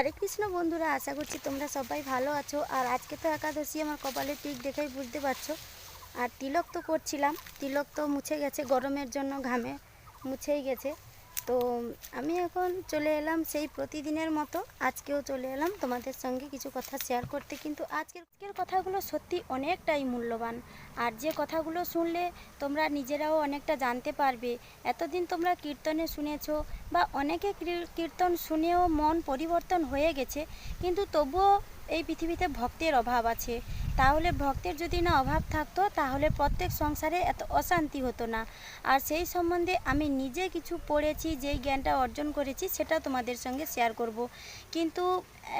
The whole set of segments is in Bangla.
হরে কৃষ্ণ বন্ধুরা, আশা করছি তোমরা সবাই ভালো আছো। আর আজকে তো একাদশী, আমার কপালে টিক দেখেই বুঝতে পারছ। আর তিলক তো করছিলাম, তিলক তো মুছে গেছে গরমের জন্য, ঘামে মুছেই গেছে। তো আমি এখন চলে এলাম সেই প্রতিদিনের মতো। আজকেও চলে এলাম তোমাদের সঙ্গে কিছু কথা শেয়ার করতে। কিন্তু আজকের কথাগুলো সত্যি অনেকটাই মূল্যবান। আর যে কথাগুলো শুনলে তোমরা নিজেরাও অনেকটা জানতে পারবে। এতদিন তোমরা কীর্তনে শুনেছো বা অনেকে কীর্তন শুনেও মন পরিবর্তন হয়ে গেছে। কিন্তু তবুও এই পৃথিবীতে ভক্তের অভাব আছে। তাহলে ভক্তের যদি না অভাব থাকতো, তাহলে প্রত্যেক সংসারে এত অশান্তি হতো না। আর সেই সম্বন্ধে আমি নিজে কিছু পড়েছি, যেই জ্ঞানটা অর্জন করেছি, সেটা তোমাদের সঙ্গে শেয়ার করব। কিন্তু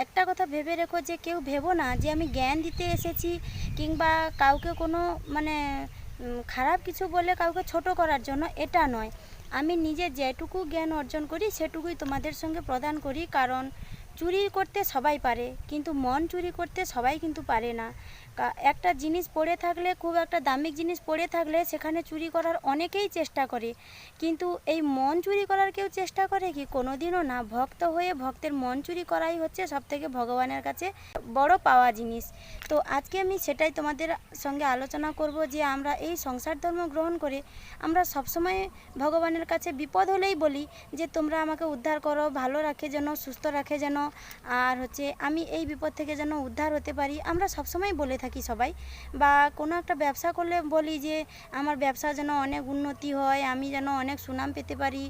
একটা কথা ভেবে রেখো যে, কেউ ভেবো না যে, আমি জ্ঞান দিতে এসেছি কিংবা কাউকে কোনো মানে খারাপ কিছু বলে কাউকে ছোট করার জন্য এটা নয়। আমি নিজে যেটুকু জ্ঞান অর্জন করি, সেটুকুই তোমাদের সঙ্গে প্রদান করি। কারণ চুরি করতে সবাই পারে কিন্তু মন চুরি করতে সবাই কিন্তু পারে না। একটা জিনিস পড়ে থাকলে, খুব একটা দামিক জিনিস পড়ে থাকলে সেখানে চুরি করার অনেকেই চেষ্টা করে। কিন্তু এই মন চুরি করার কেউ চেষ্টা করে কি? কোনোদিনও না। ভক্ত হয়ে ভক্তের মন চুরি করাই হচ্ছে সব থেকে ভগবানের কাছে বড় পাওয়া জিনিস। তো আজকে আমি সেটাই তোমাদের সঙ্গে আলোচনা করব যে আমরা এই সংসার ধর্ম গ্রহণ করে আমরা সবসময় ভগবানের কাছে বিপদ হলেই বলি যে তোমরা আমাকে উদ্ধার করো, ভালো রাখে যেন, সুস্থ রাখে যেন। আর হচ্ছে আমি এই বিপদ থেকে যেন উদ্ধার হতে পারি, আমরা সবসময় বলে থাকি। সবাই? বা কোনো একটা ব্যবসা করলে বলি যে আমার ব্যবসা যেন অনেক উন্নতি হয় আমি যেন অনেক সুনাম পেতে পারি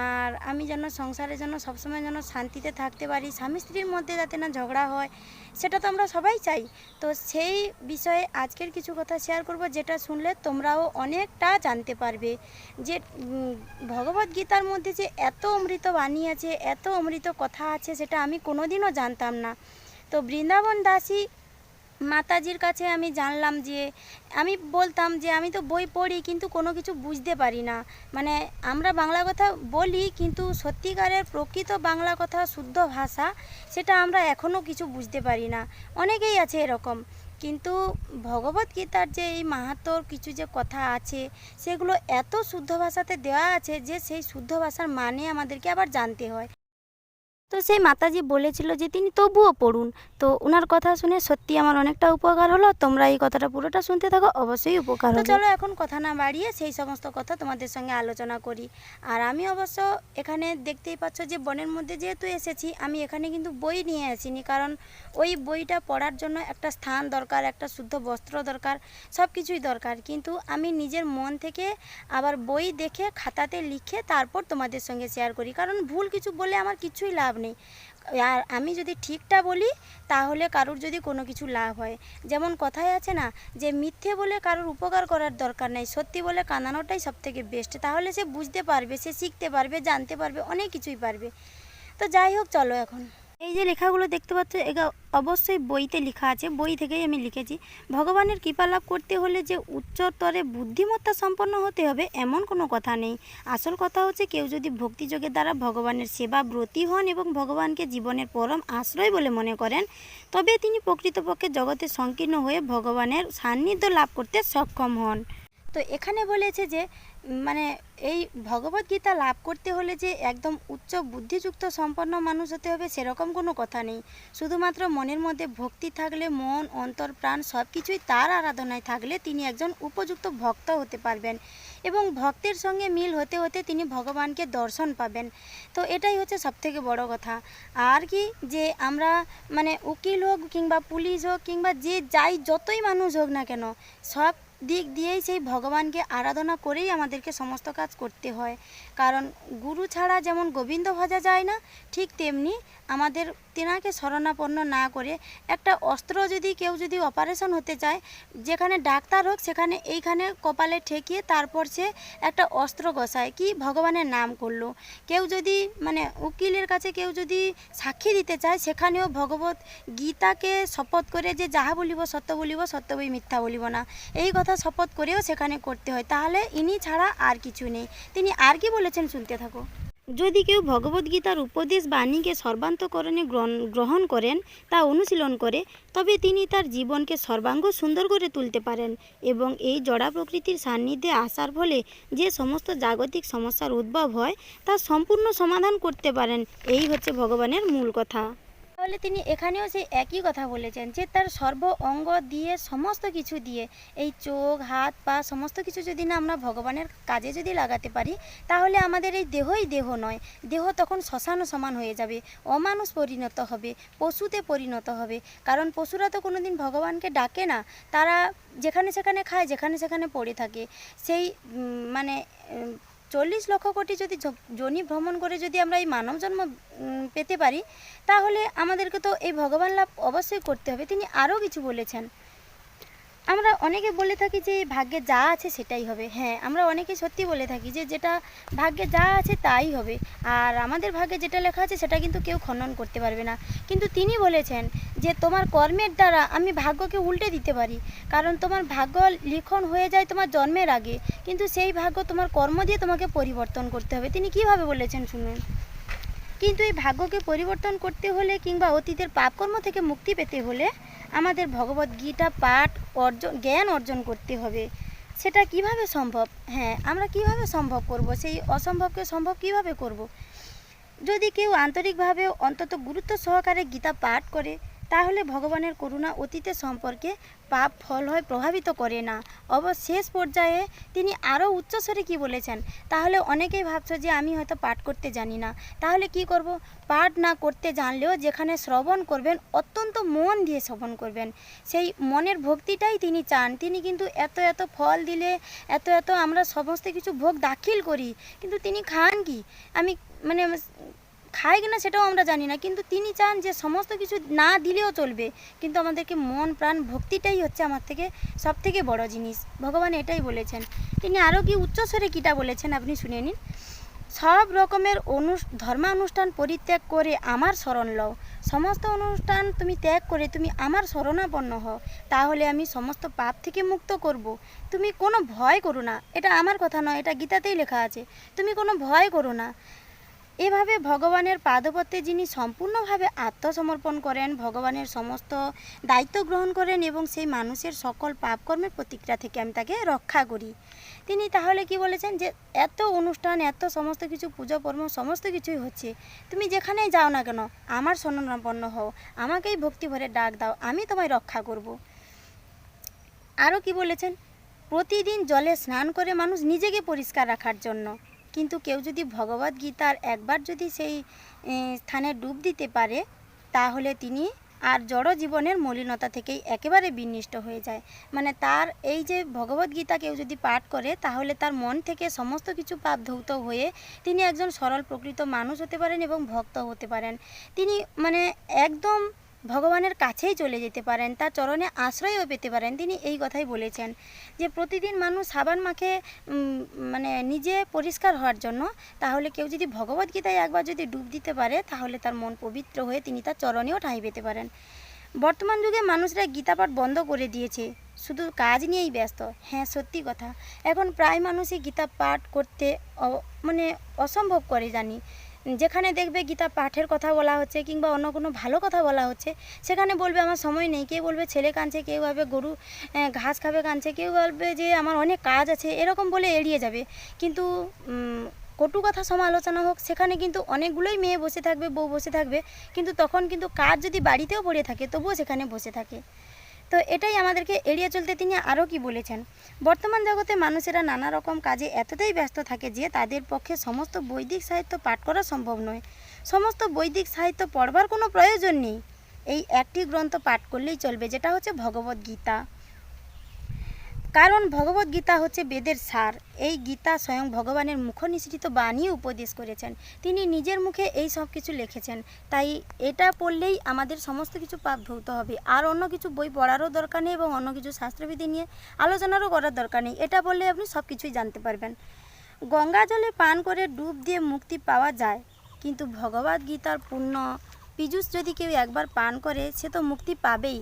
আর আমি যেন সংসারে যেন সবসময় যেন শান্তিতে থাকতে পারি স্বামী স্ত্রীর মধ্যে যাতে না ঝগড়া হয় সেটা তো আমরা সবাই চাই। তো সেই বিষয়ে আজকের কিছু কথা শেয়ার করব যেটা শুনলে তোমরাও অনেকটা জানতে পারবে যে উম, ভগবত গীতার মধ্যে যে এত অমৃত বাণী আছে এত অমৃত কথা আছে সেটা আমি কোনোদিনও জানতাম না। তো বৃন্দাবন দাসী মাতাজির কাছে আমি জানলাম যে, আমি বলতাম যে আমি তো বই পড়ি কিন্তু কোনো কিছু বুঝতে পারি না। মানে আমরা বাংলা কথা বলি কিন্তু সত্যিকারের প্রকৃত বাংলা কথা, শুদ্ধ ভাষা, সেটা আমরা এখনও কিছু বুঝতে পারি না। অনেকেই আছে এরকম। কিন্তু ভগবত গীতার যে এই মাহাত্মর কিছু যে কথা আছে, সেগুলো এত শুদ্ধ ভাষাতে দেওয়া আছে যে সেই শুদ্ধ ভাষার মানে আমাদেরকে আবার জানতে হয়। তো সেই মাতাজি বলেছিল যে তিনি তবুও পড়ুন। তো ওনার কথা শুনে সত্যি আমার অনেকটা উপকার হলো। তোমরা এই কথাটা পুরোটা শুনতে থাকো অবশ্যই উপকার তো চলো এখন কথা না বাড়িয়ে সেই সমস্ত কথা তোমাদের সঙ্গে আলোচনা করি। আর আমি অবশ্য এখানে দেখতেই পাচ্ছ যে বনের মধ্যে যেহেতু এসেছি আমি এখানে কিন্তু বই নিয়ে আসিনি। কারণ ওই বইটা পড়ার জন্য একটা স্থান দরকার একটা শুদ্ধ বস্ত্র দরকার সব কিছুই দরকার। কিন্তু আমি নিজের মন থেকে আবার বই দেখে খাতাতে লিখে তারপর তোমাদের সঙ্গে শেয়ার করি। কারণ ভুল কিছু বলে আমার কিছুই লাভ নেই। আর আমি যদি ঠিকটা বলি, তাহলে কারোর যদি কোনো কিছু লাভ হয়। যেমন কথায় আছে না, যে মিথ্যে বলে কারোর উপকার করার দরকার নেই, সত্যি বলে কাঁদানোটাই সব থেকে বেস্ট তাহলে সে বুঝতে পারবে, সে শিখতে পারবে, জানতে পারবে, অনেক কিছুই পারবে। তো যাই হোক, চলো এখন। এই যে লেখাগুলো দেখতে পাচ্ছ এটা অবশ্যই বইতে লেখা আছে, বই থেকেই আমি লিখেছি। ভগবানের কৃপা লাভ করতে হলে যে উচ্চতরে বুদ্ধিমত্তা সম্পন্ন হতে হবে, এমন কোনো কথা নেই। আসল কথা হচ্ছে, কেউ যদি ভক্তিযোগের দ্বারা ভগবানের সেবা ব্রতী হন এবং ভগবানকে জীবনের পরম আশ্রয় বলে মনে করেন, তবে তিনি প্রকৃতপক্ষে জগতে সংকীর্ণ হয়ে ভগবানের সান্নিধ্য লাভ করতে সক্ষম হন। তো এখানে বলেছে যে মানে এই ভগবত গীতা লাভ করতে হলে যে একদম উচ্চ বুদ্ধিযুক্ত সম্পন্ন মানুষ হতে হবে সেরকম কোনো কথা নেই। শুধুমাত্র মনের মধ্যে ভক্তি থাকলে, মন, অন্তর, প্রাণ সব কিছুই তার আরাধনায় থাকলে তিনি একজন উপযুক্ত ভক্ত হতে পারবেন এবং ভক্তের সঙ্গে মিল হতে হতে তিনি ভগবানকে দর্শন পাবেন। তো এটাই হচ্ছে সবথেকে বড় কথা। আর কি যে আমরা মানে উকিল হোক কিংবা পুলিশ হোক কিংবা যে যাই যতই মানুষ হোক না কেন, সব দিক দিয়েই সেই ভগবানকে আরাধনা করেই আমাদেরকে সমস্ত কাজ করতে হয়। কারণ গুরু ছাড়া যেমন গোবিন্দ ভজা যায় না, ঠিক তেমনি আমাদের তেনাকে শরণাপন্ন না করে একটা অস্ত্র যদি কেউ যদি অপারেশন হতে চায়, যেখানে ডাক্তার হোক সেখানে এইখানে কপালে ঠেকিয়ে তারপর সে একটা অস্ত্র গসায়। কি ভগবানের নাম করল? কেউ যদি মানে উকিলের কাছে কেউ যদি সাক্ষী দিতে চায়, সেখানেও ভগবত গীতাকে শপথ করে যে যাহা বলিব সত্য বলিব সত্য বই মিথ্যা বলিব না। এই কথা শপথ করেও সেখানে করতে হয়। তাহলে ইনি ছাড়া আর কিছু নেই। তিনি আর কি বলেছেন শুনতে থাকো। যদি কেউ ভগবদ্গীতার উপদেশ বাণীকে সর্বান্তকরণে গ্রহণ- গ্রহণ করেন, তা অনুশীলন করে, তবে তিনি তার জীবনকে সর্বাঙ্গ সুন্দর করে তুলতে পারেন এবং এই জড়া প্রকৃতির সান্নিধ্যে আসার ফলে যে সমস্ত জাগতিক সমস্যার উদ্ভব হয়, তা সম্পূর্ণ সমাধান করতে পারেন। এই হচ্ছে ভগবানের মূল কথা। তাহলে তিনি এখানেও সেই একই কথা বলেছেন যে তার সর্ব অঙ্গ দিয়ে সমস্ত কিছু দিয়ে, এই চোখ, হাত, পা, সমস্ত কিছু যদি না আমরা ভগবানের কাজে যদি লাগাতে পারি, তাহলে আমাদের এই দেহই দেহ নয়। দেহ তখন শ্মশান সমান হয়ে যাবে, অমানুষ পরিণত হবে, পশুতে পরিণত হবে। কারণ পশুরা তো কোনোদিন ভগবানকে ডাকে না, তারা যেখানে সেখানে খায়, যেখানে সেখানে পড়ে থাকে। সেই মানে চল্লিশ লক্ষ কোটি যদি জনি যোনি ভ্রমণ করে যদি আমরা এই মানব জন্ম পেতে পারি, তাহলে আমাদেরকে তো এই ভগবান লাভ অবশ্যই করতে হবে। তিনি আরও কিছু বলেছেন। আমরা অনেকে বলে থাকি যে ভাগ্যে যা আছে সেটাই হবে। হ্যাঁ আমরা অনেকে সত্যি বলে থাকি যে যেটা ভাগ্যে যা আছে তাই হবে। আর আমাদের ভাগ্যে যেটা লেখা আছে সেটা কিন্তু কেউ খণ্ডন করতে পারবে না। কিন্তু তিনি বলেছেন যে তোমার কর্মের দ্বারা আমি ভাগ্যকে উল্টে দিতে পারি। কারণ তোমার ভাগ্য লিখন হয়ে যায় তোমার জন্মের আগে। কিন্তু সেই ভাগ্য তোমার কর্ম দিয়ে তোমাকে পরিবর্তন করতে হবে। তিনি কীভাবে বলেছেন শুনুন? কিন্তু এই ভাগ্যকে পরিবর্তন করতে হলে কিংবা অতীতের পাপকর্ম থেকে মুক্তি পেতে হলে আমাদের ভগবত গীতা, পাঠ, অর্জন, জ্ঞান অর্জন করতে হবে। সেটা কীভাবে সম্ভব? হ্যাঁ আমরা কীভাবে সম্ভব করব? সেই অসম্ভবকে সম্ভব কীভাবে করব? যদি কেউ আন্তরিকভাবে অন্তত গুরুত্ব সহকারে গীতা পাঠ করে তাহলে ভগবানের করুণা অতীতের সম্পর্কে পাপ, ফল হয় প্রভাবিত করে না। অবশ্য শেষ পর্যায়ে তিনি আরও উচ্চস্বরে কি বলেছেন, তাহলে অনেকেই ভাবছ যে আমি হয়তো পাঠ করতে জানি না। তাহলে কি করব? পাঠ না করতে জানলেও যেখানে শ্রবণ করবেন, অত্যন্ত মন দিয়ে শ্রবণ করবেন। সেই মনের ভক্তিটাই তিনি চান। তিনি কিন্তু এত এত ফল দিলে, এত এত আমরা সমস্ত কিছু ভোগ দাখিল করি, কিন্তু তিনি খান কি? আমি মানে খায় কিনা সেটাও আমরা জানি না। কিন্তু তিনি চান যে সমস্ত কিছু না দিলেও চলবে। কিন্তু আমাদেরকে মন, প্রাণ, ভক্তিটাই হচ্ছে আমার থেকে সব থেকে বড় জিনিস। ভগবান এটাই বলেছেন। তিনি আরও কি উচ্চস্বরে কীটা বলেছেন আপনি শুনে নিন। সব রকমের অনু, ধর্মানুষ্ঠান পরিত্যাগ করে আমার শরণ লও। সমস্ত অনুষ্ঠান তুমি ত্যাগ করে তুমি আমার শরণাপন্ন হও। তাহলে আমি সমস্ত পাপ থেকে মুক্ত করব। তুমি কোনো ভয় করো না। এটা আমার কথা নয়, এটা গীতাতেই লেখা আছে। তুমি কোনো ভয় করো না। এভাবে ভগবানের পাদপত্যে যিনি সম্পূর্ণভাবে আত্মসমর্পণ করেন, ভগবানের সমস্ত দায়িত্ব গ্রহণ করেন এবং সেই মানুষের সকল পাপকর্মের প্রতিক্রিয়া থেকে আমি তাকে রক্ষা করি। তিনি তাহলে কি বলেছেন যে, এত অনুষ্ঠান, এত সমস্ত কিছু, পুজো, কর্ম, সমস্ত কিছুই হচ্ছে। তুমি যেখানেই যাও না কেন, আমার শরণাপন্ন হও। আমাকেই ভক্তি ভরে ডাক দাও, আমি তোমায় রক্ষা করব। আরও কি বলেছেন? প্রতিদিন জলে স্নান করে মানুষ নিজেকে পরিষ্কার রাখার জন্য। কিন্তু কেউ যদি ভগবদ গীতার একবার যদি সেই স্থানে ডুব দিতে পারে, তাহলে তিনি আর জড় জীবনের মলিনতা থেকেই একেবারে বিনষ্ট হয়ে যায়। মানে তার এই যে ভগবদ গীতা কেউ যদি পাঠ করে, তাহলে তার মন থেকে সমস্ত কিছু পাপ ধৌত হয়ে তিনি একজন সরল প্রকৃত মানুষ হতে পারেন এবং ভক্ত হতে পারেন। তিনি মানে একদম ভগবানের কাছেই চলে যেতে পারেন, তার চরণে আশ্রয়ও পেতে পারেন। তিনি এই কথাই বলেছেন যে, প্রতিদিন মানুষ সাবান মাখে মানে নিজে পরিষ্কার হওয়ার জন্য। তাহলে কেউ যদি ভগবদ গীতায় একবার যদি ডুব দিতে পারে, তাহলে তার মন পবিত্র হয়ে তিনি তার চরণেও ঠাঁই পেতে পারেন। বর্তমান যুগে মানুষরা গীতা পাঠ বন্ধ করে দিয়েছে, শুধু কাজ নিয়েই ব্যস্ত। হ্যাঁ সত্যি কথা। এখন প্রায় মানুষই গীতা পাঠ করতে মানে অসম্ভব করে জানি। যেখানে দেখবে গীতা পাঠের কথা বলা হচ্ছে কিংবা অন্য কোনো ভালো কথা বলা হচ্ছে, সেখানে বলবে, আমার সময় নেই। কেউ বলবে, ছেলে কাঁদছে। কেউ ভাবে, গরু ঘাস খাবে, কাঁদছে। কেউ বলবে যে, আমার অনেক কাজ আছে। এরকম বলে এড়িয়ে যাবে। কিন্তু কটু কথা সমালোচনা হোক, সেখানে কিন্তু অনেকগুলোই মেয়ে বসে থাকবে, বউ বসে থাকবে। কিন্তু তখন কিন্তু কাজ যদি বাড়িতেও পড়ে থাকে, তবুও সেখানে বসে থাকে। তো এটাই আমাদেরকে এড়িয়ে চলতে তিনি আরও কি বলেছেন। বর্তমান জগতে মানুষেরা নানা রকম কাজে এতটাই ব্যস্ত থাকে যে তাদের পক্ষে সমস্ত বৈদিক সাহিত্য পাঠ করা সম্ভব নয়। সমস্ত বৈদিক সাহিত্য পড়বার কোনো প্রয়োজন নেই। এই একটি গ্রন্থ পাঠ করলেই চলবে, যেটা হচ্ছে ভগবদ গীতা কারণ ভগবদ গীতা হচ্ছে বেদের সার। এই গীতা স্বয়ং ভগবানের মুখ নিঃসৃত বাণী উপদেশ করেছেন। তিনি নিজের মুখে এই সব কিছু লিখেছেন। তাই এটা পড়লেই আমাদের সমস্ত কিছু পাপ ধৌত হবে। আর অন্য কিছু বই পড়ারও দরকার নেই এবং অন্য কিছু শাস্ত্রবিধি নিয়ে আলোচনারও করার দরকার নেই। এটা বললে আপনি সব কিছুই জানতে পারবেন। গঙ্গা জলে পান করে ডুব দিয়ে মুক্তি পাওয়া যায়। কিন্তু ভগবদ গীতার পূর্ণ পীযুষ যদি কেউ একবার পান করে, সে তো মুক্তি পাবেই।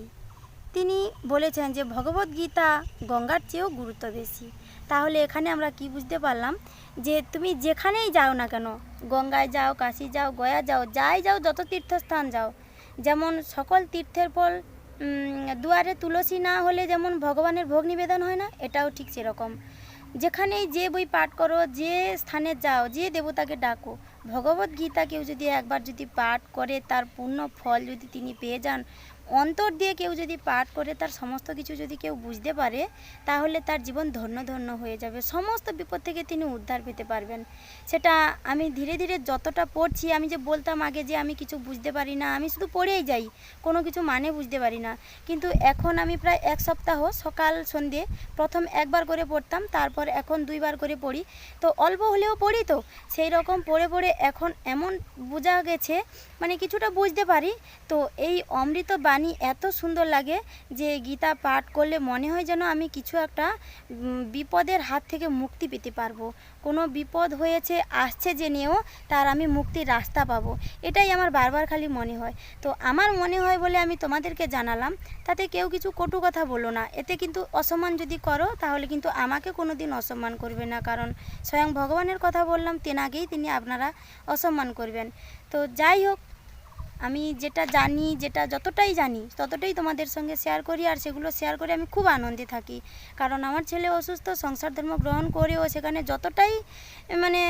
তিনি বলেছেন যে ভগবদ গীতা গঙ্গার চেয়েও গুরুত্ব বেশি। তাহলে এখানে আমরা কি বুঝতে পারলাম? যে তুমি যেখানেই যাও না কেন, গঙ্গায় যাও, কাশি যাও, গয়া যাও, যাই যাও, যত তীর্থস্থান যাও, যেমন সকল তীর্থের ফল দুয়ারে তুলসী না হলে যেমন ভগবানের ভোগ নিবেদন হয় না, এটাও ঠিক সেরকম। যেখানেই যে বই পাঠ করো, যে স্থানে যাও, যে দেবতাকে ডাকো, ভগবত গীতা কেউ যদি একবার যদি পাঠ করে, তার পূর্ণ ফল যদি তিনি পেয়ে যান অন্তর দিয়ে কেউ যদি পাঠ করে, তার সমস্ত কিছু যদি কেউ বুঝতে পারে, তাহলে তার জীবন ধন্য ধন্য হয়ে যাবে। সমস্ত বিপদ থেকে তিনি উদ্ধার পেতে পারবেন। সেটা আমি ধীরে ধীরে যতটা পড়ছি, আমি যে বলতাম আগে যে আমি কিছু বুঝতে পারি না, আমি শুধু পড়েই যাই, কোনো কিছু মানে বুঝতে পারি না। কিন্তু এখন আমি প্রায় এক সপ্তাহ সকাল সন্ধে প্রথম একবার করে পড়তাম, তারপর এখন দুইবার করে পড়ি। তো অল্প হলেও পড়ি তো, সেই রকম পড়ে পড়ে এখন এমন বোঝা গেছে মানে কিছুটা বুঝতে পারি। তো এই অমৃত বাণী এত সুন্দর লাগে যে গীতা পাঠ করলে মনে হয় যেন আমি কিছু একটা বিপদের হাত থেকে মুক্তি পেতে পারব। কোনো বিপদ হয়েছে, আসছে যে নিয়েও তার আমি মুক্তির রাস্তা পাবো। এটাই আমার বারবার খালি মনে হয়। তো আমার মনে হয় বলে আমি তোমাদেরকে জানালাম, তাতে কেউ কিছু কটু কথা বলো না। এতে কিন্তু অসম্মান যদি করো, তাহলে কিন্তু আমাকে কোনো দিন অসম্মান করবে না। কারণ স্বয়ং ভগবানের কথা বললাম তেনাকেই তিনি আপনারা অসম্মান করবেন। তো যাই হোক আমি যেটা জানি, যেটা যতটাই জানি, ততটাই তোমাদের সঙ্গে শেয়ার করি আর সেগুলো শেয়ার করে আমি খুব আনন্দে থাকি। কারণ আমার ছেলে অসুস্থ, সংসার ধর্ম গ্রহণ করেও সেখানে যতটাই মানে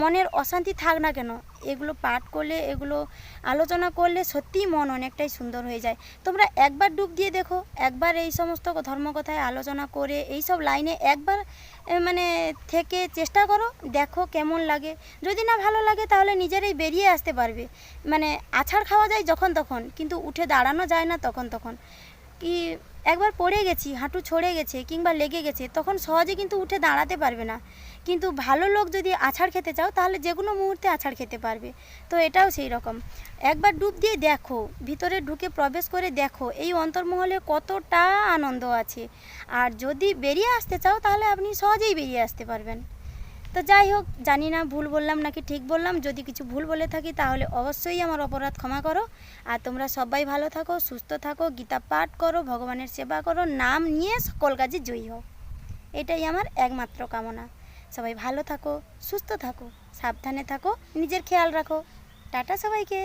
মনের অশান্তি থাক না কেন, এগুলো পাঠ করলে, এগুলো আলোচনা করলে সত্যিই মন অনেকটাই সুন্দর হয়ে যায়। তোমরা একবার ডুব দিয়ে দেখো, একবার এই সমস্ত ধর্মকথায় আলোচনা করে, এই সব লাইনে একবার মানে থেকে চেষ্টা করো, দেখো কেমন লাগে। যদি না ভালো লাগে, তাহলে নিজেরাই বেরিয়ে আসতে পারবে। মানে আছাড় খাওয়া যায় যখন তখন, কিন্তু উঠে দাঁড়ানো যায় না তখন তখন। কি একবার পড়ে গেছি, হাঁটু ছড়ে গেছে কিংবা লেগে গেছে, তখন সহজে কিন্তু উঠে দাঁড়াতে পারবে না। কিন্তু ভালো লোক যদি আছাড় খেতে চাও, তাহলে যে কোনো মুহূর্তে আছাড় খেতে পারবে। তো এটাও সেই রকম। একবার ডুব দিয়ে দেখো, ভিতরে ঢুকে প্রবেশ করে দেখো, এই অন্তর্মহলে কতটা আনন্দ আছে। আর যদি বেরিয়ে আসতে চাও, তাহলে আপনি সহজেই বেরিয়ে আসতে পারবেন। তো যাই হোক, জানি না, ভুল বললাম নাকি ঠিক বললাম। যদি কিছু ভুল বলে থাকি, তাহলে অবশ্যই আমার অপরাধ ক্ষমা করো। আর তোমরা সবাই ভালো থাকো, সুস্থ থাকো, গীতা পাঠ করো, ভগবানের সেবা করো, নাম নিয়ে সকল কাজে জয়ী হও। এটাই আমার একমাত্র কামনা। সবাই ভালো থাকো সুস্থ থাকো সাবধানে থাকো নিজের খেয়াল রাখো। টাটা সবাইকে।